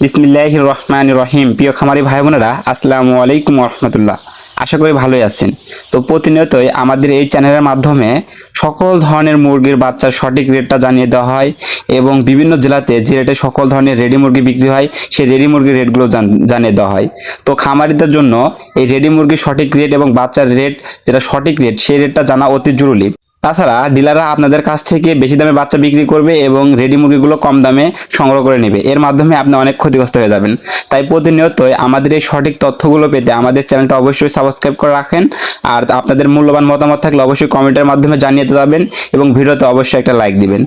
বিসমিল্লাহ রহমান রহিম প্রিয় খামারি ভাই বোনেরা আসসালামু আলাইকুম রহমতুল্লাহ আশা করি ভালোই আছেন। তো প্রতিনিয়তই আমাদের এই চ্যানেলের মাধ্যমে সকল ধরনের মুরগির বাচ্চার সঠিক রেটটা জানিয়ে দেওয়া হয় এবং বিভিন্ন জেলাতে যে রেটে সকল ধরনের রেডি মুরগি বিক্রি হয়, সেই রেডি মুরগির রেটগুলো জানিয়ে দেওয়া হয়। তো খামারিদের জন্য এই রেডি মুরগির সঠিক রেট এবং বাচ্চার রেট, যেটা সঠিক রেট, সেই রেটটা জানা অতি জরুরি। তাছাড়া ডিলাররা আপনাদের কাছ থেকে বেশি দামে বাচ্চা বিক্রি করবে এবং রেডি মুরগিগুলো কম দামে সংগ্রহ করে নেবে। এর মাধ্যমে আপনি অনেক ক্ষতিগ্রস্ত হয়ে যাবেন। তাই প্রতিনিয়তই আমাদের এই সঠিক তথ্যগুলো পেতে আমাদের চ্যানেলটা অবশ্যই সাবস্ক্রাইব করে রাখেন। আর আপনাদের মূল্যবান মতামত থাকলে অবশ্যই কমেন্টের মাধ্যমে জানিয়ে যাবেন এবং ভিডিওতে অবশ্যই একটা লাইক দিবেন।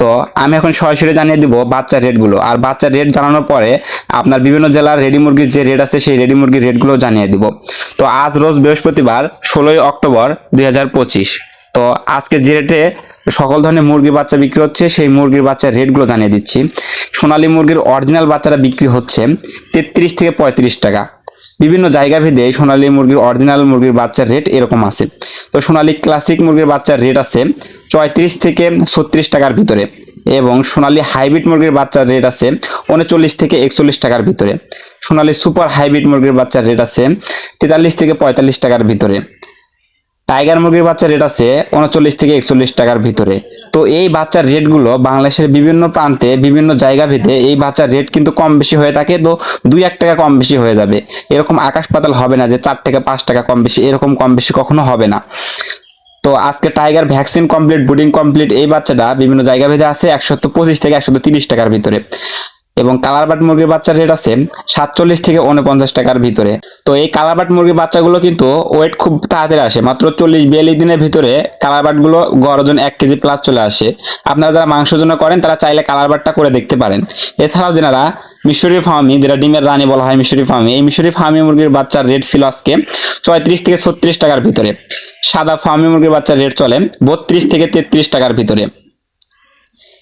তো আমি এখন সরাসরি জানিয়ে দিব বাচ্চার রেটগুলো আর বাচ্চার রেট জানানোর পরে আপনার বিভিন্ন জেলার রেডি মুরগির যে রেট আছে সেই রেডি মুরগির রেটগুলো জানিয়ে দিব। তো আজ রোজ বৃহস্পতিবার, ষোলোই অক্টোবর দুই হাজার পঁচিশ। তো আজকে যে রেটে সকল ধরনের মুরগির বাচ্চা বিক্রি হচ্ছে, সেই মুরগির বাচ্চার রেটগুলো জানিয়ে দিচ্ছি। সোনালী মুরগির অরিজিনাল বাচ্চারা বিক্রি হচ্ছে তেত্রিশ থেকে পঁয়ত্রিশ টাকা। বিভিন্ন জায়গা ভেদে সোনালী মুরগির অরিজিনাল মুরগির বাচ্চার রেট এরকম আছে। তো সোনালী ক্লাসিক মুরগির বাচ্চার রেট আছে চৌত্রিশ থেকে ছত্রিশ টাকার ভিতরে এবং সোনালী হাইব্রিড মুরগির বাচ্চার রেট আছে উনচল্লিশ থেকে একচল্লিশ টাকার ভিতরে। সোনালী সুপার হাইব্রিড মুরগির বাচ্চার রেট আছে তেতাল্লিশ থেকে পঁয়তাল্লিশ টাকার ভিতরে। টাইগার মুরগির বাচ্চার রেট আছে উনচল্লিশ থেকে একচল্লিশ টাকার ভিতরে। তো এই বাচ্চার রেটগুলো বাংলাদেশের বিভিন্ন প্রান্তে, বিভিন্ন জায়গা ভেদে এই বাচ্চার রেট কিন্তু কম বেশি হয়ে থাকে, তো দুই এক টাকা কম বেশি হয়ে যাবে। এরকম আকাশ পাতাল হবে না যে চার টাকা পাঁচ টাকা কম বেশি, এরকম কম বেশি কখনো হবে না। তো আজকে tiger vaccine complete budding complete এই বাচ্চাটা বিভিন্ন জায়গা ভেদে আছে একশো পঁচিশ থেকে একশো তিরিশ টাকার ভিতরে। এবং কালারবাট মুরগির বাচ্চার রেট আছে সাতচল্লিশ থেকে উনপঞ্চাশ টাকার ভিতরে। তো এই কালারবাট মুরগির বাচ্চাগুলো কিন্তু ওয়েট খুব তাড়াতাড়ি আসে। মাত্র চল্লিশ বিয়াল্লিশ দিনের ভিতরে কালারবাটগুলো গড় ওজন এক কেজি প্লাস চলে আসে। আপনারা যারা মাংসের জন্য করেন, তারা চাইলে কালারবাটটা করে দেখতে পারেন। এছাড়াও যেনারা মিশরি ফার্মি, যেটা ডিমের রানী বলা হয় মিশরি ফার্মি, এই মিশরি ফার্মি মুরগির বাচ্চার রেট ছিল আজকে ছয়ত্রিশ থেকে ছত্রিশ টাকার ভিতরে। সাদা ফার্মি মুরগির বাচ্চার রেট চলে বত্রিশ থেকে তেত্রিশ টাকার ভিতরে।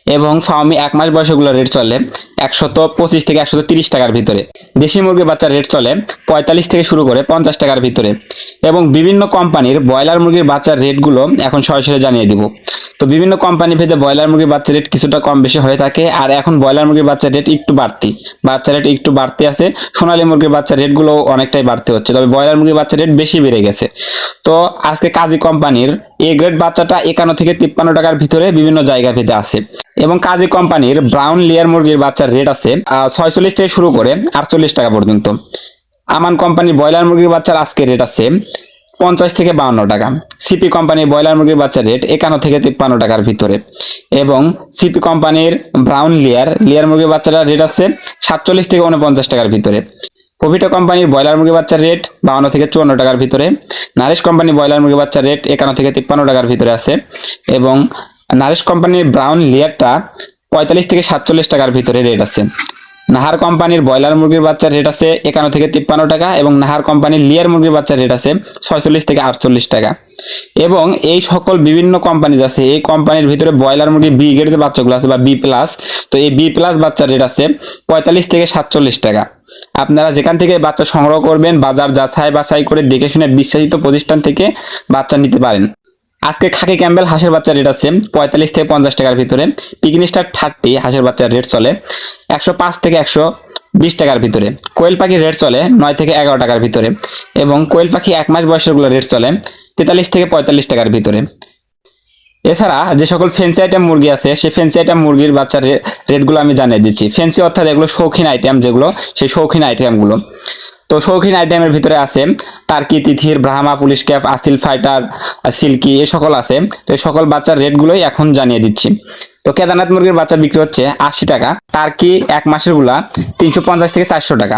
এবং ফার্মি এক মাস বয়সগুলো রেট চলে একশত পঁচিশ থেকে একশত তিরিশ টাকার ভিতরে। দেশি মুরগির বাচ্চার রেট চলে পঁয়তাল্লিশ থেকে শুরু করে পঞ্চাশ টাকার ভিতরে। এবং বিভিন্ন কোম্পানির ব্রয়লার মুরগির বাচ্চার রেটগুলো এখন সরাসরি জানিয়ে দিব। তো বিভিন্ন কোম্পানি ভেদে ব্রয়লার মুরগির বাচ্চার রেট কিছুটা কম বেশি হয়ে থাকে আর এখন ব্রয়লার মুরগির বাচ্চার রেট একটু বাড়তি। বাচ্চার রেট একটু বাড়তি আছে, সোনালী মুরগির বাচ্চার রেটগুলো অনেকটাই বাড়তে হচ্ছে। তবে ব্রয়লার মুরগির বাচ্চার রেট বেশি বেড়ে গেছে। তো আজকে কাজী কোম্পানির এ গ্রেড বাচ্চাটা একান্ন থেকে তিপ্পান্ন টাকার ভিতরে বিভিন্ন জায়গা ভেদে আছে। এবং কাজী কোম্পানির ব্রাউন লেয়ার মুরগির বাচ্চার রেট আছে ছয়চল্লিশ থেকে শুরু করে আটচল্লিশ টাকা পর্যন্ত। আমান কোম্পানির ব্রয়লার মুরগির বাচ্চার আজকে রেট আছে পঞ্চাশ থেকে বাউন্ন টাকা। সিপি কোম্পানির ব্রয়লার মুরগির বাচ্চার রেট একান্ন থেকে তিপ্পান্ন টাকার ভিতরে। এবং সিপি কোম্পানির ব্রাউন লেয়ার লেয়ার মুরগির বাচ্চাটার রেট আছে সাতচল্লিশ থেকে উনপঞ্চাশ টাকার ভিতরে। প্রভিটা কোম্পানির ব্রয়লার মুরগির বাচ্চার রেট বাউন্ন থেকে চুয়ান্ন টাকার ভিতরে। নারিশ কোম্পানির ব্রয়লার মুরগি বাচ্চার রেট একান্ন থেকে তিপ্পান্ন টাকার ভিতরে আছে। এবং নারিশ কোম্পানির ব্রাউন লেয়ারটা পঁয়তাল্লিশ থেকে সাতচল্লিশ টাকার ভিতরে রেট আছে। নাহার কোম্পানির ব্রয়লার মুরগির বাচ্চার রেট আছে একান্ন থেকে তিপ্পান্ন টাকা এবং নাহার কোম্পানির লিয়ার মুরগির বাচ্চার রেট আছে ছয়চল্লিশ থেকে আটচল্লিশ টাকা। এবং এই সকল বিভিন্ন কোম্পানি আছে, এই কোম্পানির ভিতরে ব্রয়লার মুরগির বি গ্রেড যে বাচ্চাগুলো আছে বা বি প্লাস তো এই বি প্লাস বাচ্চার রেট আছে পঁয়তাল্লিশ থেকে সাতচল্লিশ টাকা। আপনারা যেখান থেকে বাচ্চা সংগ্রহ করবেন, বাজার যাচাই বাছাই করে দেখে শুনে বিশ্বাসিত প্রতিষ্ঠান থেকে বাচ্চা নিতে পারেন। আজকে খাকি ক্যাম্বেল হাঁসের বাচ্চার রেট আছে পঁয়তাল্লিশ থেকে পঞ্চাশ টাকার ভিতরে। পিকনি স্টার থার্টি হাঁসের বাচ্চার রেট চলে একশো পাঁচ থেকে একশো বিশ টাকার ভিতরে। কোয়েল পাখির রেট চলে নয় থেকে এগারো টাকার ভিতরে এবং কোয়েল পাখি এক মাস বয়সেরগুলো রেট চলে তেতাল্লিশ থেকে পঁয়তাল্লিশ টাকার ভিতরে। এছাড়া যে সকল ফেন্সি আইটেম মুরগি আছে, সেই ফেন্সি আইটেম মুরগির বাচ্চার রেটগুলো আমি জানিয়ে দিচ্ছি। ফেন্সি অর্থাৎ এগুলো শৌখিন আইটেম যেগুলো, সেই শৌখিন আইটেমগুলো তো শৌখিন আইটেমের ভিতরে আছে টার্কি, তিথির, Brahma, Polish cap Aseel fighter, silkie, এ সকল আছে। তো এই সকল বাচ্চার রেটগুলোই এখন জানিয়ে দিচ্ছি। তো কেদারনাথ মুরগির বাচ্চা বিক্রি হচ্ছে আশি টাকা। টার্কি এক মাসেরগুলা তিনশো পঞ্চাশ থেকে চারশো টাকা।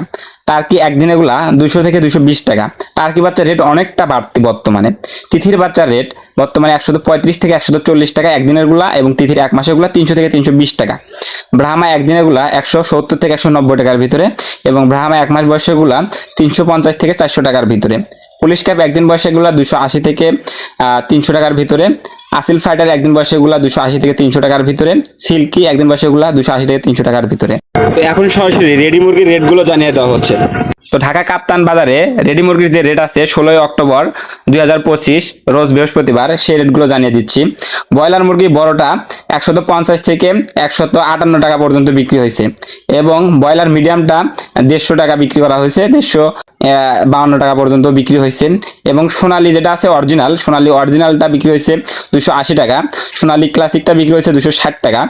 টার্কি একদিনেরগুলা দুইশো থেকে দুইশো বিশ টাকা। টার্কি বাচ্চার রেট অনেকটা বাড়তি বর্তমানে। তিথির বাচ্চার রেট বর্তমানে একশো পঁয়ত্রিশ থেকে একশো চল্লিশ টাকা একদিনেরগুলা এবং তিথির এক মাসেরগুলা তিনশো থেকে তিনশো বিশ টাকা। ব্রাহ্মা একদিনেরগুলা একশো সত্তর থেকে একশো নব্বই টাকার ভিতরে এবং ব্রাহ্মা এক মাস বয়সেরগুলা তিনশো পঞ্চাশ থেকে চারশো টাকার ভিতরে। পুলিশ ক্যাপ একদিন বয়সে এগুলো দুশো আশি থেকে তিনশো টাকার ভিতরে। আসিল ফাইটার একদিন বয়সে এগুলো দুশো আশি থেকে তিনশো টাকার ভিতরে। সিল্কি একদিন বয়সে এগুলো দুশো আশি থেকে তিনশো টাকার ভিতরে। তো এখন সরাসরি রেডি মুরগির রেটগুলো জানিয়ে দেওয়া হচ্ছে। তো ঢাকা কাপ্তান বাজারে রেডি মুরগির যে রেট আছে ষোলোই অক্টোবর দুই হাজার পঁচিশ রোজ বৃহস্পতিবার সেই রেটগুলো জানিয়ে দিচ্ছি। ব্রয়লার মুরগি বড়টা একশত পঞ্চাশ থেকে একশত আটান্ন টাকা পর্যন্ত বিক্রি হয়েছে এবং ব্রয়লার মিডিয়ামটা দেড়শো টাকা বিক্রি করা হয়েছে দেড়শো বাউন্ন টাকা পর্যন্ত বিক্রি হয়েছে। এবং সোনালি যেটা আছে অরিজিনাল, সোনালি অরিজিনালটা বিক্রি হয়েছে দুশো আশি টাকা, সোনালি ক্লাসিকটা বিক্রি হয়েছে দুশো ষাট টাকা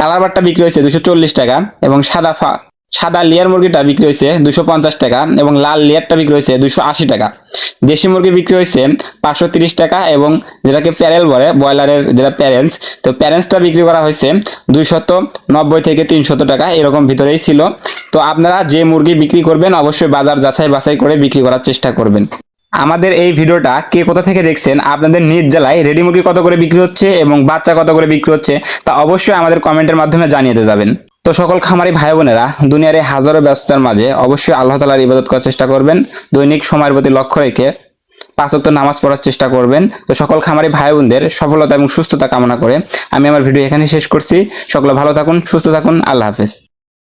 কালারবারটা বিক্রি হয়েছে দুশো চল্লিশ টাকা, এবং সাদা ফা সাদা লেয়ার মুরগিটা বিক্রি হয়েছে দুশো পঞ্চাশ টাকা এবং লাল লেয়ারটা বিক্রি হয়েছে দুশো আশি টাকা। দেশি মুরগি বিক্রি হয়েছে পাঁচশো তিরিশ টাকা এবং যেটাকে প্যারেল বলে, ব্রয়লারের যেটা প্যারেন্টস, তো প্যারেন্টসটা বিক্রি করা হয়েছে দুইশত নব্বই থেকে তিনশত টাকা, এরকম ভিতরেই ছিল। তো আপনারা যে মুরগি বিক্রি করবেন অবশ্যই বাজার যাচাই বাছাই করে বিক্রি করার চেষ্টা করবেন। আমাদের এই ভিডিওটা কে কোথা থেকে দেখছেন, আপনাদের নিজ জেলায় রেডি মুরগি কত করে বিক্রি হচ্ছে এবং বাচ্চা কত করে বিক্রি হচ্ছে, তা অবশ্যই আমাদের কমেন্টের মাধ্যমে জানিয়ে দিয়ে যাবেন। তো সকল খামারি ভাই বোনেরা, দুনিয়ার এই হাজারো ব্যস্ততার মাঝে অবশ্যই আল্লাহ তালার ইবাদত করার চেষ্টা করবেন, দৈনিক সময়ের প্রতি লক্ষ্য রেখে পাঁচ নামাজ পড়ার চেষ্টা করবেন। তো সকল খামারি ভাই বোনদের সফলতা এবং সুস্থতা কামনা করে আমি আমার ভিডিও এখানে শেষ করছি। সকলে ভালো থাকুন, সুস্থ থাকুন, আল্লাহ হাফেজ।